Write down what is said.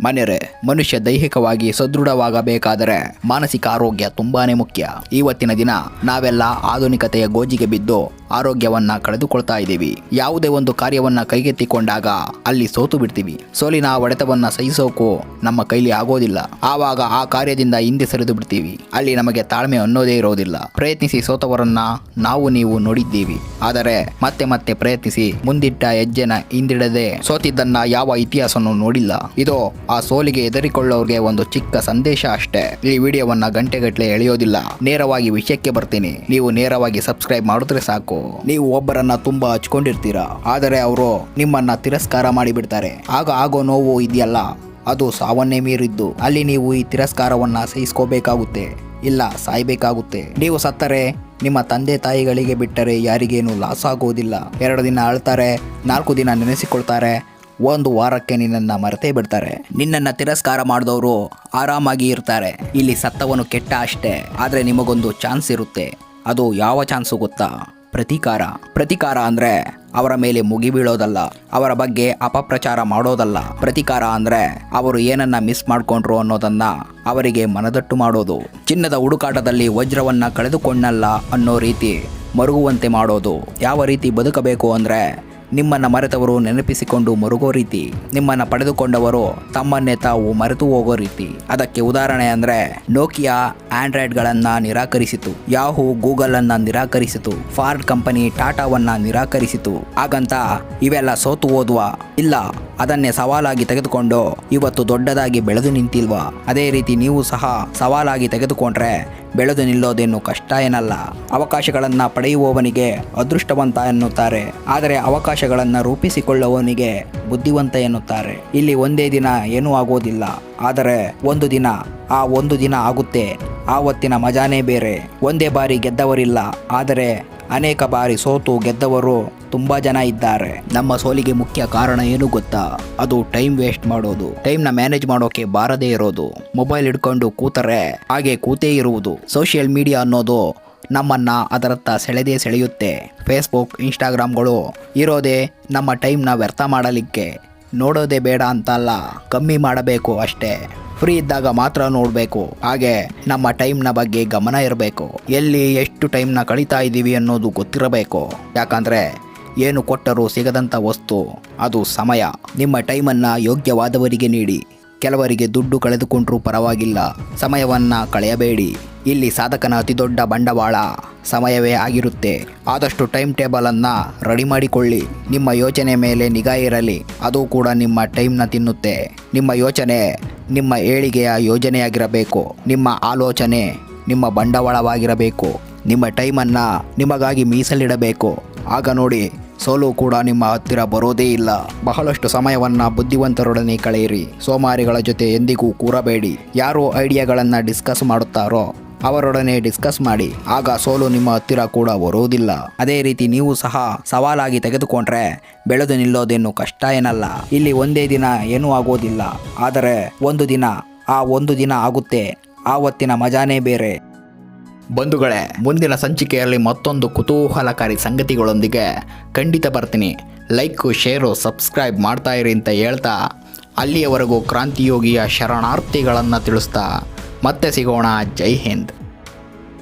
ಮನೆರೆ, ಮನುಷ್ಯ ದೈಹಿಕವಾಗಿ ಸದೃಢವಾಗಬೇಕಾದರೆ ಮಾನಸಿಕ ಆರೋಗ್ಯ ತುಂಬಾನೇ ಮುಖ್ಯ. ಇವತ್ತಿನ ದಿನ ನಾವೆಲ್ಲ ಆಧುನಿಕತೆಯ ಗೋಜಿಗೆ ಬಿದ್ದು ಆರೋಗ್ಯವನ್ನ ಕಳೆದುಕೊಳ್ತಾ ಇದ್ದೀವಿ. ಯಾವುದೇ ಒಂದು ಕಾರ್ಯವನ್ನ ಕೈಗೆತ್ತಿಕೊಂಡಾಗ ಅಲ್ಲಿ ಸೋತು ಬಿಡ್ತೀವಿ. ಸೋಲಿನ ಹೊಡೆತವನ್ನ ಸಹಿಸೋಕು ನಮ್ಮ ಕೈಲಿ ಆಗೋದಿಲ್ಲ. ಆವಾಗ ಆ ಕಾರ್ಯದಿಂದ ಹಿಂದೆ ಸರಿದು ಬಿಡ್ತೀವಿ. ಅಲ್ಲಿ ನಮಗೆ ತಾಳ್ಮೆ ಅನ್ನೋದೇ ಇರೋದಿಲ್ಲ. ಪ್ರಯತ್ನಿಸಿ ಸೋತವರನ್ನ ನಾವು ನೀವು ನೋಡಿದ್ದೀವಿ. ಆದರೆ ಮತ್ತೆ ಮತ್ತೆ ಪ್ರಯತ್ನಿಸಿ ಮುಂದಿಟ್ಟ ಹೆಜ್ಜೆನ ಹಿಂದಿಡದೆ ಸೋತಿದ್ದನ್ನ ಯಾವ ಇತಿಹಾಸನೂ ನೋಡಿಲ್ಲ. ಇದು ಆ ಸೋಲಿಗೆ ಹೆದರಿಕೊಳ್ಳೋರಿಗೆ ಒಂದು ಚಿಕ್ಕ ಸಂದೇಶ ಅಷ್ಟೇ. ಈ ವಿಡಿಯೋವನ್ನ ಗಂಟೆಗಟ್ಟಲೆ ಎಳೆಯೋದಿಲ್ಲ. ನೇರವಾಗಿ ವಿಷಯಕ್ಕೆ ಬರ್ತೀನಿ. ನೀವು ನೇರವಾಗಿ ಸಬ್ಸ್ಕ್ರೈಬ್ ಮಾಡಿದ್ರೆ ಸಾಕು. ನೀವು ಒಬ್ಬರನ್ನ ತುಂಬಾ ಹಚ್ಕೊಂಡಿರ್ತೀರಾ? ಆದರೆ ಅವರು ನಿಮ್ಮನ್ನ ತಿರಸ್ಕಾರ ಮಾಡಿಬಿಡ್ತಾರೆ. ಆಗ ಆಗೋ ನೋವು ಇದೆಯಲ್ಲ? ಅದು ಸಾವನ್ನೇ ಮೀರಿದ್ದು. ಅಲ್ಲಿ ನೀವು ಈ ತಿರಸ್ಕಾರವನ್ನ ಸಹಿಸ್ಕೋಬೇಕಾಗುತ್ತೆ. ಇಲ್ಲ, ಸಾಯ್ಬೇಕಾಗುತ್ತೆ. ನೀವು ಸತ್ತರೆ ನಿಮ್ಮ ತಂದೆ ತಾಯಿಗಳಿಗೆ ಬಿಟ್ಟರೆ ಯಾರಿಗೇನು ಲಾಸ್ ಆಗೋದಿಲ್ಲ. ಎರಡು ದಿನ ಅಳ್ತಾರೆ, ನಾಲ್ಕು ದಿನ ನೆನೆಸಿಕೊಳ್ತಾರೆ ಒಂದು ವಾರಕ್ಕೆ ನಿನ್ನನ್ನು ಮರೆತೇ ಬಿಡ್ತಾರೆ. ನಿನ್ನನ್ನು ತಿರಸ್ಕಾರ ಮಾಡಿದವರು ಆರಾಮಾಗಿ ಇರ್ತಾರೆ. ಇಲ್ಲಿ ಸತ್ತವನು ಕೆಟ್ಟ ಅಷ್ಟೇ, ಆದರೆ ನಿಮಗೊಂದು ಚಾನ್ಸ್ ಇರುತ್ತೆ. ಅದು ಯಾವ ಚಾನ್ಸು ಗೊತ್ತಾ? ಪ್ರತೀಕಾರ. ಪ್ರತೀಕಾರ ಅಂದ್ರೆ ಅವರ ಮೇಲೆ ಮುಗಿಬೀಳೋದಲ್ಲ ಅವರ ಬಗ್ಗೆ ಅಪಪ್ರಚಾರ ಮಾಡೋದಲ್ಲ. ಪ್ರತೀಕಾರ ಅಂದ್ರೆ ಅವರು ಏನನ್ನ ಮಿಸ್ ಮಾಡ್ಕೊಂಡ್ರು ಅನ್ನೋದನ್ನ ಅವರಿಗೆ ಮನದಟ್ಟು ಮಾಡೋದು. ಚಿನ್ನದ ಹುಡುಕಾಟದಲ್ಲಿ ವಜ್ರವನ್ನ ಕಳೆದುಕೊಂಡಲ್ಲ ಅನ್ನೋ ರೀತಿ ಮರುಗುವಂತೆ ಮಾಡೋದು. ಯಾವ ರೀತಿ ಬದುಕಬೇಕು ಅಂದ್ರೆ ನಿಮ್ಮನ್ನ ಮರೆತವರು ನೆನಪಿಸಿಕೊಂಡು ಮರುಗೋ ರೀತಿ, ನಿಮ್ಮನ್ನು ಪಡೆದುಕೊಂಡವರು ತಮ್ಮನ್ನೇ ತಾವು ಮರೆತು ಹೋಗೋ ರೀತಿ. ಅದಕ್ಕೆ ಉದಾಹರಣೆ ಅಂದರೆ ನೋಕಿಯಾ ಆಂಡ್ರಾಯ್ಡ್ಗಳನ್ನ ನಿರಾಕರಿಸಿತು ಯಾಹು ಗೂಗಲ್ ಅನ್ನ ನಿರಾಕರಿಸಿತು ಫಾರ್ಡ್ ಕಂಪನಿ ಟಾಟಾವನ್ನು ನಿರಾಕರಿಸಿತು. ಹಾಗಂತ ಇವೆಲ್ಲ ಸೋತು ಹೋದ್ವಾ? ಇಲ್ಲ, ಅದನ್ನೇ ಸವಾಲಾಗಿ ತೆಗೆದುಕೊಂಡು ಇವತ್ತು ದೊಡ್ಡದಾಗಿ ಬೆಳೆದು ನಿಂತಿಲ್ವಾ? ಅದೇ ರೀತಿ ನೀವು ಸಹ ಸವಾಲಾಗಿ ತೆಗೆದುಕೊಂಡ್ರೆ ಬೆಳೆದು ನಿಲ್ಲೋದೇನು ಕಷ್ಟ ಏನಲ್ಲ. ಅವಕಾಶಗಳನ್ನು ಪಡೆಯುವವನಿಗೆ ಅದೃಷ್ಟವಂತ ಎನ್ನುತ್ತಾರೆ. ಆದರೆ ಅವಕಾಶಗಳನ್ನು ರೂಪಿಸಿಕೊಳ್ಳುವವನಿಗೆ ಬುದ್ಧಿವಂತ ಎನ್ನುತ್ತಾರೆ. ಇಲ್ಲಿ ಒಂದೇ ದಿನ ಏನೂ ಆಗೋದಿಲ್ಲ. ಆದರೆ ಒಂದು ದಿನ, ಆ ಒಂದು ದಿನ ಆಗುತ್ತೆ. ಆವತ್ತಿನ ಮಜಾನೇ ಬೇರೆ. ಒಂದೇ ಬಾರಿ ಗೆದ್ದವರಿಲ್ಲ. ಆದರೆ ಅನೇಕ ಬಾರಿ ಸೋತು ಗೆದ್ದವರು ತುಂಬಾ ಜನ ಇದ್ದಾರೆ. ನಮ್ಮ ಸೋಲಿಗೆ ಮುಖ್ಯ ಕಾರಣ ಏನು ಗೊತ್ತಾ? ಅದು ಟೈಮ್ ವೇಸ್ಟ್ ಮಾಡೋದು. ಟೈಮ್ನ ಮ್ಯಾನೇಜ್ ಮಾಡೋಕೆ ಬಾರದೇ ಇರೋದು. ಮೊಬೈಲ್ ಹಿಡ್ಕೊಂಡು ಕೂತರೆ ಹಾಗೆ ಕೂತೇ ಇರುವುದು. ಸೋಷಿಯಲ್ ಮೀಡಿಯಾ ಅನ್ನೋದು ನಮ್ಮನ್ನ ಅದರತ್ತ ಸೆಳೆದೇ ಸೆಳೆಯುತ್ತೆ. ಫೇಸ್ಬುಕ್, ಇನ್ಸ್ಟಾಗ್ರಾಮ್ಗಳು ಇರೋದೇ ನಮ್ಮ ಟೈಮ್ನ ವ್ಯರ್ಥ ಮಾಡಲಿಕ್ಕೆ ನೋಡೋದೇ ಬೇಡ ಅಂತಲ್ಲ. ಕಮ್ಮಿ ಮಾಡಬೇಕು ಅಷ್ಟೇ. ಫ್ರೀ ಇದ್ದಾಗ ಮಾತ್ರ ನೋಡಬೇಕು. ಹಾಗೆ ನಮ್ಮ ಟೈಮ್ನ ಬಗ್ಗೆ ಗಮನ ಇರಬೇಕು. ಎಲ್ಲಿ ಎಷ್ಟು ಟೈಮ್ನ ಕಳೀತಾ ಇದ್ದೀವಿ ಅನ್ನೋದು ಗೊತ್ತಿರಬೇಕು. ಯಾಕಂದರೆ ಏನು ಕೊಟ್ಟರೂ ಸಿಗದಂಥ ವಸ್ತು, ಅದು ಸಮಯ. ನಿಮ್ಮ ಟೈಮನ್ನು ಯೋಗ್ಯವಾದವರಿಗೆ ನೀಡಿ. ಕೆಲವರಿಗೆ ದುಡ್ಡು ಕಳೆದುಕೊಂಡರೂ ಪರವಾಗಿಲ್ಲ. ಸಮಯವನ್ನು ಕಳೆಯಬೇಡಿ. ಇಲ್ಲಿ ಸಾಧಕನ ಅತಿದೊಡ್ಡ ಬಂಡವಾಳ ಸಮಯವೇ ಆಗಿರುತ್ತೆ. ಆದಷ್ಟು ಟೈಮ್ ಟೇಬಲನ್ನು ರೆಡಿ ಮಾಡಿಕೊಳ್ಳಿ. ನಿಮ್ಮ ಯೋಚನೆ ಮೇಲೆ ನಿಗಾ ಇರಲಿ. ಅದು ಕೂಡ ನಿಮ್ಮ ಟೈಮ್ನ ತಿನ್ನುತ್ತೆ. ನಿಮ್ಮ ಯೋಚನೆ ನಿಮ್ಮ ಏಳಿಗೆಯ ಯೋಜನೆಯಾಗಿರಬೇಕು. ನಿಮ್ಮ ಆಲೋಚನೆ ನಿಮ್ಮ ಬಂಡವಾಳವಾಗಿರಬೇಕು. ನಿಮ್ಮ ಟೈಮನ್ನು ನಿಮಗಾಗಿ ಮೀಸಲಿಡಬೇಕು. ಆಗ ನೋಡಿ, ಸೋಲು ಕೂಡ ನಿಮ್ಮ ಹತ್ತಿರ ಬರೋದೇ ಇಲ್ಲ. ಬಹಳಷ್ಟು ಸಮಯವನ್ನು ಬುದ್ಧಿವಂತರೊಡನೆ ಕಳೆಯಿರಿ. ಸೋಮಾರಿಗಳ ಜೊತೆ ಎಂದಿಗೂ ಕೂರಬೇಡಿ. ಯಾರು ಐಡಿಯಾಗಳನ್ನು ಡಿಸ್ಕಸ್ ಮಾಡುತ್ತಾರೋ ಅವರೊಡನೆ ಡಿಸ್ಕಸ್ ಮಾಡಿ, ಆಗ ಸೋಲು ನಿಮ್ಮ ಹತ್ತಿರ ಕೂಡ ಬರುವುದಿಲ್ಲ. ಅದೇ ರೀತಿ ನೀವು ಸಹ ಸವಾಲಾಗಿ ತೆಗೆದುಕೊಂಡ್ರೆ ಬೆಳೆದು ನಿಲ್ಲೋದೇನು ಕಷ್ಟ ಏನಲ್ಲ. ಇಲ್ಲಿ ಒಂದೇ ದಿನ ಏನೂ ಆಗೋದಿಲ್ಲ. ಆದರೆ ಒಂದು ದಿನ, ಆ ಒಂದು ದಿನ ಆಗುತ್ತೆ. ಆವತ್ತಿನ ಮಜಾನೇ ಬೇರೆ. ಬಂಧುಗಳೇ, ಮುಂದಿನ ಸಂಚಿಕೆಯಲ್ಲಿ ಮತ್ತೊಂದು ಕುತೂಹಲಕಾರಿ ಸಂಗತಿಗಳೊಂದಿಗೆ ಖಂಡಿತ ಬರ್ತೀನಿ. ಲೈಕು, ಶೇರು, ಸಬ್ಸ್ಕ್ರೈಬ್ ಮಾಡ್ತಾ ಇರಿ ಅಂತ ಹೇಳ್ತಾ, ಅಲ್ಲಿಯವರೆಗೂ ಕ್ರಾಂತಿಯೋಗಿಯ ಶರಣಾರ್ಥಿಗಳನ್ನು ತಿಳಿಸ್ತಾ ಮತ್ತೆ ಸಿಗೋಣ. ಜೈ ಹಿಂದ್.